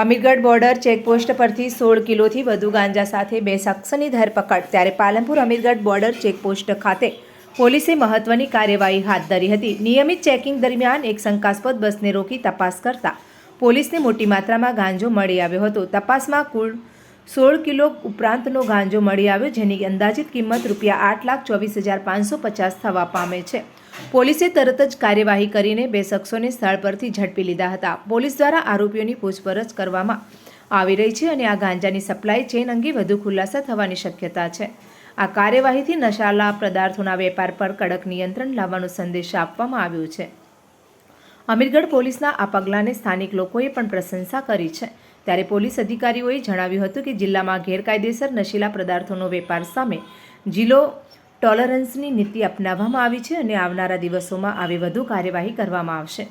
Amirgadh border checkpost પરથી સોળ કિલોથી વધુ ગાંજા સાથે બે શખ્સની ધરપકડ, ત્યારે પાલનપુર અમીરગઢ બોર્ડર ચેકપોસ્ટ ખાતે પોલીસે મહત્વની કાર્યવાહી હાથ ધરી હતી. નિયમિત ચેકિંગ દરમિયાન એક શંકાસ્પદ બસને રોકી તપાસ કરતા પોલીસને મોટી માત્રામાં ગાંજો મળી આવ્યો હતો. તપાસમાં કુલ સોળ કિલો ઉપરાંતનો ગાંજો મળી આવ્યો, જેની અંદાજિત કિંમત રૂપિયા આઠ લાખ ચોવીસ હજાર પાંચસો પચાસ થવા પામે છે. પોલીસે તરત જ કાર્યવાહી કરીને બે શખ્સોને સ્થળ પરથી ઝડપી લીધા હતા. પોલીસ દ્વારા આરોપીઓની પૂછપરછ કરવામાં આવી રહી છે અને આ ગાંજાની સપ્લાય ચેન અંગે વધુ ખુલાસા થવાની શક્યતા છે. આ કાર્યવાહીથી નશાલા પદાર્થોના વેપાર પર કડક નિયંત્રણ લાવવાનો સંદેશ આપવામાં આવ્યો છે. અમીરગઢ પોલીસના આ પગલાંને સ્થાનિક લોકોએ પણ પ્રશંસા કરી છે. ત્યારે પોલીસ અધિકારીઓએ જણાવ્યું હતું કે જિલ્લામાં ગેરકાયદેસર નશીલા પદાર્થોનો વેપાર સામે જિલ્લો ટોલરન્સની નીતિ અપનાવવામાં આવી છે અને આવનારા દિવસોમાં આવી વધુ કાર્યવાહી કરવામાં આવશે.